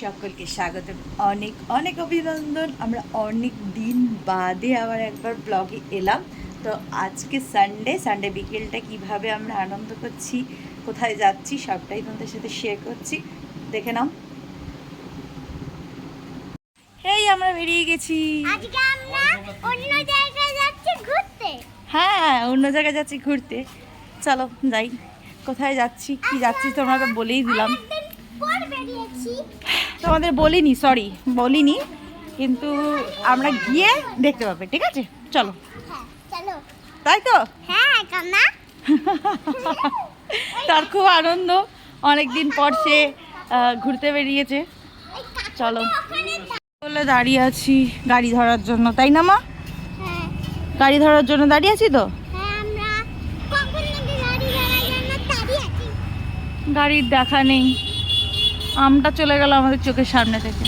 সকলকে স্বাগত অনেক অনেক অভিনন্দন। আমরা অনেক দিন বাদে আবার একবার ব্লগে এলাম। তো আজকে সানডে সানডে বিকেলটা কীভাবে আমরা আনন্দ করছি কোথায় যাচ্ছি সবটাই তোমাদের সাথে শেয়ার করছি। দেখে নাও। এই আমরা বেরিয়ে গেছি। আজকে আমরা অন্য জায়গায় যাচ্ছি ঘুরতে। হ্যাঁ অন্য জায়গায় যাচ্ছি ঘুরতে। চলো যাই। কোথায় যাচ্ছি কি যাচ্ছি তোমরা তো বলেই দিলাম। তোমাদের বলিনি সরি বলিনি কিন্তু আমরা গিয়ে দেখতে পাবে ঠিক আছে? চলো। হ্যাঁ চলো। তাই তো? হ্যাঁ তার খুব আনন্দ অনেক দিন পর সে ঘুরতে বেরিয়েছে। চলো। বলে দাঁড়িয়ে আছি গাড়ি ধরার জন্য তাই না মা? হ্যাঁ। গাড়ি ধরার জন্য দাঁড়িয়ে আছি তো? গাড়ির দেখা নেই। আমটা চলে গেল আমাদের চোখের সামনে থেকে।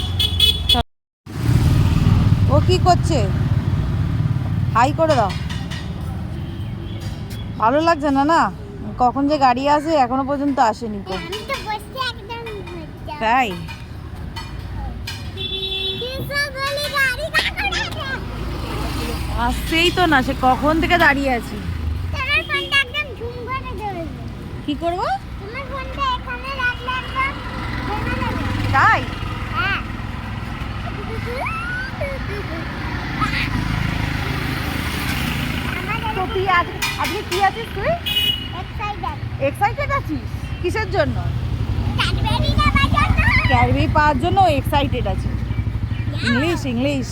ও কি করছে? হাই করে দাও। ভালো লাগছে না না? কখন যে গাড়ি আসে এখনও পর্যন্ত আসেনি তাই? আসছেই তো না সে কখন থেকে দাঁড়িয়ে আছি? কি করব তোমার ফোনটা এখানে রাখলে একদম ভেঙে যাবে তাই? তো তুই আজ আজকে কি আছিস তুই? এক্সাইটেড আছিস? কিসের জন্য? ক্যাডবেরি পাওয়ার জন্য এক্সাইটেড আছে ইংলিশ ইংলিশ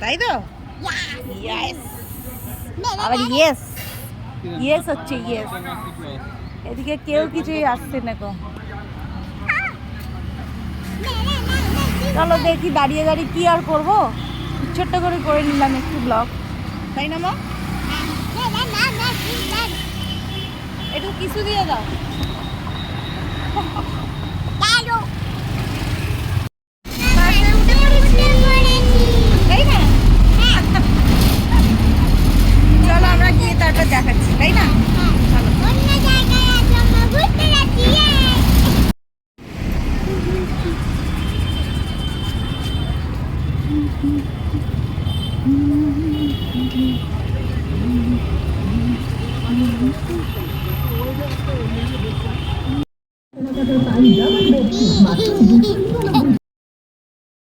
তাই তো? ইয়েস আবার ইয়েস ইয়েস হচ্ছে ইয়েস এদিকে কেউ কিছুই আসছে না গো। চলো দেখি দাঁড়িয়ে দাঁড়িয়ে কি আর করব ছোট্ট করে করে নিলাম একটু ব্লগ তাই না মা একটু কিছু দিয়ে দাও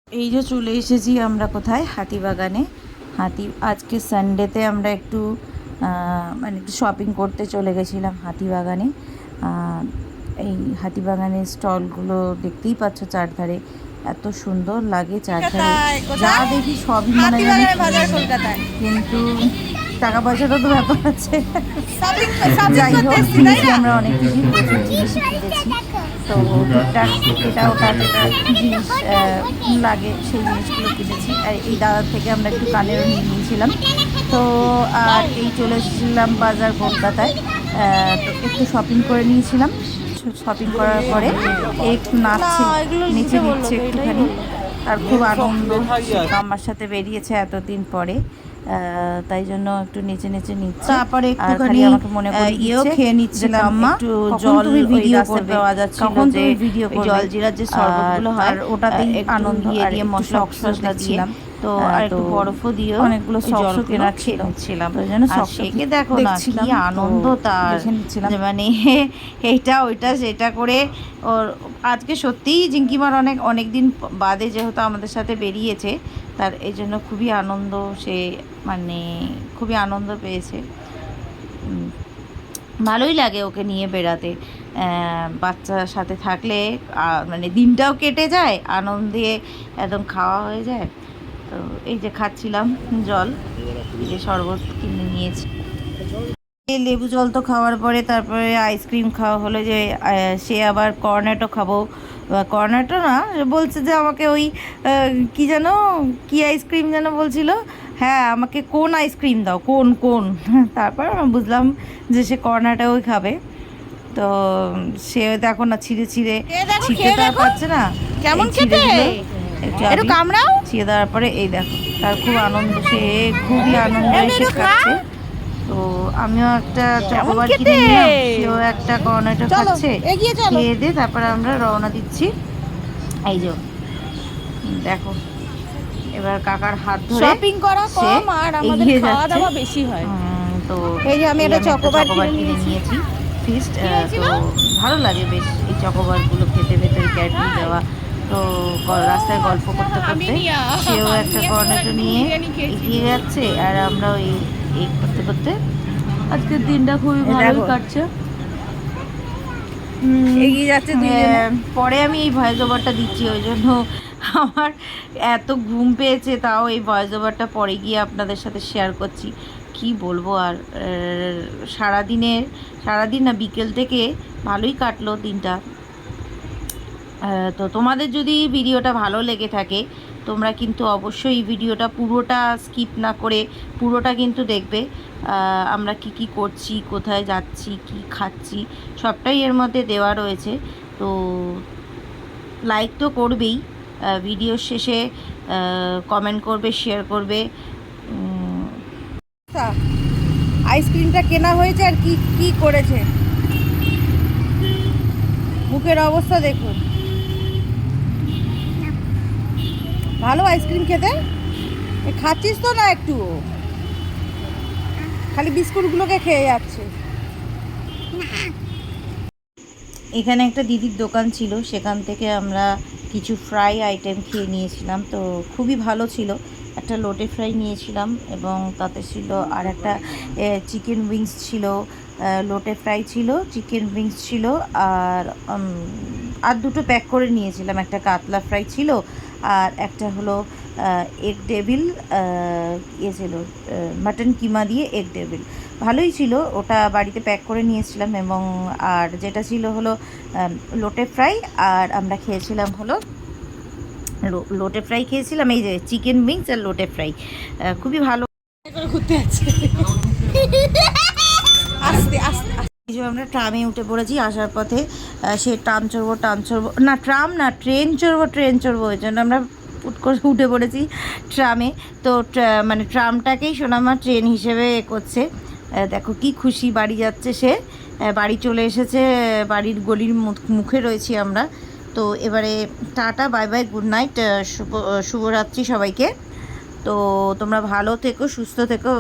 এই যে চলে এসেছি আমরা কোথায়? হাতিবাগানে। হাতি আজকে সানডেতে আমরা একটু মানে একটু শপিং করতে চলে গেছিলাম হাতিবাগানে। এই হাতিবাগানের স্টলগুলো দেখতেই পাচ্ছ চারধারে। এত সুন্দর লাগে চারধারে। যা দেখি সবই মনে হয় কিন্তু টাকা পয়সারও তো ব্যাপার আছে। যাই হোক আমরা অনেক কিছু। প্রচুর জিনিস কিনেছি তো টুকটাক এটা ওটা যেটা জিনিস লাগে সেই জিনিসগুলো কিনেছি। আর এই দাদার থেকে আমরা একটু কানেরও নিয়ে নিয়েছিলাম। তো আর এই চলে এসেছিলাম বাজার কলকাতায়। তো একটু শপিং করে নিয়েছিলাম। শপিং করার পরে একটু নাচছে নিচে দিচ্ছে একটুখানি। আর খুব আনন্দ আমার সাথে বেরিয়েছে এতদিন পরে। তাই জন্য একটু নিচে নিচে নিচ্ছে। তারপরে একটুখানি আমাকে মনে করে ইয়েও খেয়ে নিচ্ছিলাম, আম্মা একটু জল তুমি ভিডিও করবে? পাওয়া যাচ্ছিল কখন যে তুমি ভিডিও জল জলজিরার যে শরবতগুলো হয়, আর ওটাতেই আনন্দ দিয়ে দিয়ে মশলা সক্স টক্সলা দিয়ে, দিচ্ছিলাম তো আহ, আর একটু বরফও দিয়ে অনেকগুলো ওই জলগুলো কেনার ছিল। খেয়েছিলাম। তো জন্য আর দেখো না, কি আনন্দ তার। মানে এইটা ওইটা সেটা করে ওর আজকে সত্যিই জিঙ্কিমার অনেক অনেক দিন বাদে যেহেতু আমাদের সাথে বেরিয়েছে তার এই জন্য খুবই আনন্দ সে মানে খুবই আনন্দ পেয়েছে। ভালোই লাগে ওকে নিয়ে বেড়াতে। আহ, বাচ্চার সাথে থাকলে মানে দিনটাও কেটে যায় আনন্দে একদম খাওয়া হয়ে যায়। তো এই যে খাচ্ছিলাম জল এই যে শরবত কিনে নিয়েছি। লেবু জল তো খাওয়ার পরে তারপরে আইসক্রিম খাওয়া হলো যে সে আবার কর্নেটো খাব। কর্নেটো না বলছে যে আমাকে ওই কি যেন কি আইসক্রিম যেন বলছিল? হ্যাঁ আমাকে কোন আইসক্রিম দাও কোন কোন। তারপর আমি বুঝলাম যে সে কর্নাটাই খাবে। তো সে দেখো না ছিঁড়ে ছিঁড়ে ছিঁড়তে। পারছে না। কেমন ছিঁড়ে খেতে? একটু কামড়াও? ছিঁড়ে দেওয়ার পরে এই দেখো তার খুব আনন্দ সে খুবই আনন্দ এসে তো খাচ্ছে। তো আমিও একটা চকোবার কিনে নিলাম সেও একটা কর্নেটো খাচ্ছে। খেয়ে দিয়ে তারপরে আমরা রওনা দিচ্ছি। এই যে দেখো এবার কাকার হাত ধরে শপিং করা কম আর আমাদের খাওয়া দাওয়া বেশি হয়। তো এই যে আমি একটা চকোবার কিনে। নিয়েছি। ফিস্ট তো ভালো লাগে বেশ এই চকোবারগুলো খেতে ভেতরে ক্যাডবেরি দেওয়া। তো রাস্তায় গল্প করতে করতে সেও একটা কর্নেটো নিয়ে এগিয়ে যাচ্ছে আর আমরা ওই এই করতে করতে আজকের দিনটা খুবই ভালোই। কাটছে। এগিয়ে যাচ্ছে হ্যাঁ, পরে আমি এই ভয়েস ওভারটা দিচ্ছি ওই জন্য আমার এত ঘুম পেয়েছে তাও এই ভয়েস ওভারটা পরে গিয়ে আপনাদের সাথে শেয়ার করছি। কি বলব আর সারাদিনের সারাদিন না বিকেল থেকে ভালোই কাটলো দিনটা। তো তোমাদের যদি ভিডিওটা ভালো লেগে থাকে, তোমরা কিন্তু অবশ্যই ভিডিওটা পুরোটা স্কিপ না করে পুরোটা কিন্তু দেখবে আমরা কি কি করছি, কোথায় যাচ্ছি, কি খাচ্ছি, সবটাই এর মধ্যে দেওয়া রয়েছে। তো লাইক তো করবেই ভিডিও শেষে কমেন্ট করবে শেয়ার করবে। আইসক্রিমটা কেনা হয়েছে আর কি কি করেছে? মুখের অবস্থা দেখুন। ভালো আইসক্রিম খেতে? খাচ্ছিস তো না একটু? খালি বিস্কুটগুলোকে খেয়ে যাচ্ছে। এখানে একটা দিদির দোকান ছিল, সেখান থেকে আমরা কিছু ফ্রাই আইটেম খেয়ে নিয়েছিলাম, তো খুবই ভালো ছিল। একটা লোটে ফ্রাই নিয়েছিলাম এবং তাতে ছিল আর একটা চিকেন উইংস ছিল লোটে ফ্রাই ছিল, চিকেন উইংস ছিল, আর আর দুটো প্যাক করে নিয়েছিলাম। একটা কাতলা ফ্রাই ছিল আর একটা হলো এগ ডেভিল ইয়ে ছিল মাটন কিমা দিয়ে এগ ডেভিল ভালোই ছিল, ওটা বাড়িতে প্যাক করে নিয়েছিলাম এবং, আর যেটা ছিল হলো লোটে ফ্রাই আর আমরা খেয়েছিলাম হলো লোটে ফ্রাই খেয়েছিলাম, এই যে চিকেন উইংস আর লোটে ফ্রাই খুবই ভালো। ঘুরতে যাচ্ছে। যে আমরা ট্রামে উঠে পড়েছি, আসার পথে সে ট্রাম চড়বো ট্রাম চড়বো, না, ট্রাম না, ট্রেন চড়বো ট্রেন চড়বো, ওই জন্য আমরা উঠ পড়েছি ট্রামে। তো মানে ট্রামটাকেই সোনামা ট্রেন হিসেবে এ করছে। দেখো কি খুশি বাড়ি যাচ্ছে সে। বাড়ি চলে এসেছে, বাড়ির গলির মুখে রয়েছি আমরা। তো এবারে tata, bye bye, good night শুভ শুভরাত্রি সবাইকে। তো তোমরা ভালো থেকো, সুস্থ থেকো